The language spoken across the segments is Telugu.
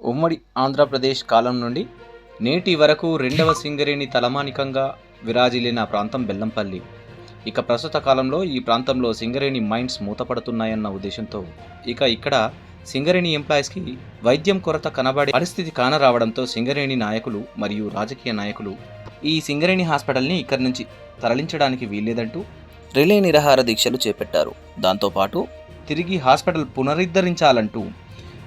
ఉమ్మడి ఆంధ్రప్రదేశ్ కాలం నుండి నేటి వరకు రెండవ సింగరేణి తలమానికంగా విరాజిల్లిన ప్రాంతం బెల్లంపల్లి. ఇక ప్రస్తుత కాలంలో ఈ ప్రాంతంలో సింగరేణి మైండ్స్ మూతపడుతున్నాయన్న ఉద్దేశంతో ఇక ఇక్కడ సింగరేణి ఎంప్లాయీస్కి వైద్యం కొరత కనబడే పరిస్థితి కానరావడంతో సింగరేణి నాయకులు మరియు రాజకీయ నాయకులు ఈ సింగరేణి హాస్పిటల్ని ఇక్కడి నుంచి తరలించడానికి వీల్లేదంటూ రిలే నిరాహార దీక్షలు చేపట్టారు. దాంతోపాటు తిరిగి హాస్పిటల్ పునరుద్ధరించాలంటూ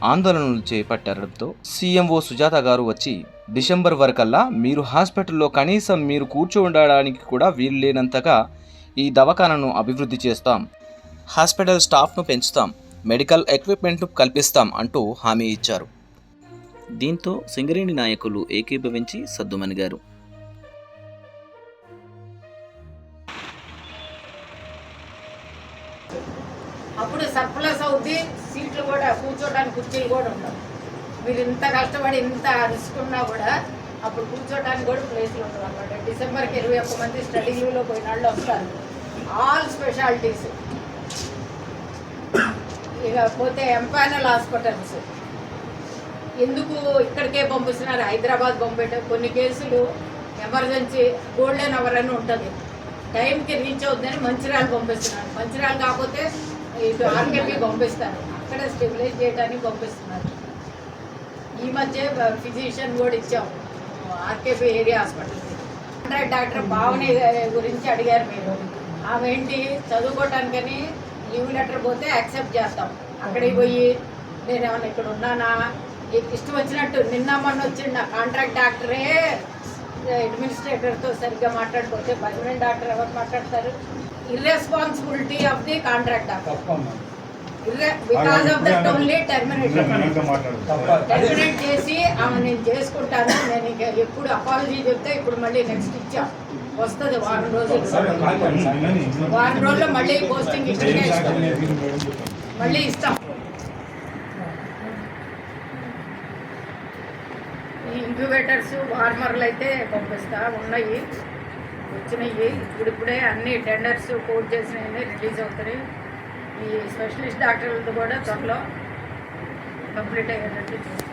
ఆందోళనలు చేపట్టడంతో సీఎంఓ సుజాత గారు వచ్చి డిసెంబర్ వరకల్లా మీరు హాస్పిటల్లో కనీసం మీరు కూర్చోండడానికి కూడా వీలు లేనంతగా ఈ దవాఖానను అభివృద్ధి చేస్తాం. హాస్పిటల్ స్టాఫ్ను పెంచుతాం. మెడికల్ ఎక్విప్మెంట్ కల్పిస్తాం అంటూ హామీ ఇచ్చారు. దీంతో సింగరేణి నాయకులు ఏకీభవించి సద్దుమణిగారు. అప్పుడు సర్ప్లస్ అవుద్ది సీట్లు కూడా కూర్చోడానికి కుర్చీలు కూడా ఉండవు. మీరు ఇంత కష్టపడి ఇంత అరుచుకున్నా కూడా అప్పుడు కూర్చోడానికి కూడా ప్లేస్లు ఉండవు అనమాట డిసెంబర్కి ఇరవై ఒక్క మంది స్టడీ లీవ్లో పోయిన వాళ్ళు వస్తారు. ఆల్ స్పెషాలిటీస్ ఇక పోతే ఎంపానల్ హాస్పిటల్స్ ఎందుకు ఇక్కడికే పంపిస్తున్నారు? హైదరాబాద్ పంపేటప్పుడు కొన్ని కేసులు ఎమర్జెన్సీ గోల్డెన్ అవర్ అని ఉంటుంది. టైంకి రీచ్ అవుతుందని మంచిర్యాలు పంపిస్తున్నారు. మంచిర్యాల కాకపోతే ఇటు ఆర్కేపీ పంపిస్తారు. అక్కడ స్టెబిలైజ్ చేయడానికి పంపిస్తున్నారు. ఈ మధ్య ఫిజిషియన్ కూడా ఇచ్చాం. ఆర్కేపీ ఏరియా హాస్పిటల్కి కాంట్రాక్ట్ డాక్టర్ భావని గురించి అడిగారు మీరు. ఆమె ఏంటి? చదువుకోవటానికని లీవ్ లెటర్ పోతే యాక్సెప్ట్ చేస్తాం. అక్కడికి పోయి నేను ఏమన్నా ఇక్కడ ఉన్నానా? ఇష్టం వచ్చినట్టు నిన్న మొన్న వచ్చిండు నా కాంట్రాక్ట్ డాక్టరే అడ్మినిస్ట్రేటర్తో సరిగ్గా మాట్లాడిపోతే పర్మనెంట్ డాక్టర్ ఎవరు మాట్లాడతారు? Irresponsibility of the contract doctor తప్పమ్మా because of that only terminate చేసి ఆమె నేను చేసుకుంటాను నేను ఇక ఎప్పుడు అపాలజీ చెప్తే ఇప్పుడు మళ్ళీ నెక్స్ట్ ఇచ్చాం. వస్తుంది వారం రోజులు. వారం రోజుల్లో మళ్ళీ పోస్టింగ్ ఇక్కడికే ఇస్తాం మళ్ళీ ఇస్తాం. ఈ ఇంక్యుబేటర్స్ వార్మర్లు అయితే పంపిస్తా ఉన్నాయి. వచ్చినాయి ఇప్పుడిప్పుడే అన్ని టెండర్స్ కోట్ చేసినవి రిలీజ్ అవుతాయి ఈ స్పెషలిస్ట్ డాక్టర్లతో కూడా త్వరలో కంప్లీట్ అయ్యేటట్టు చూస్తాం.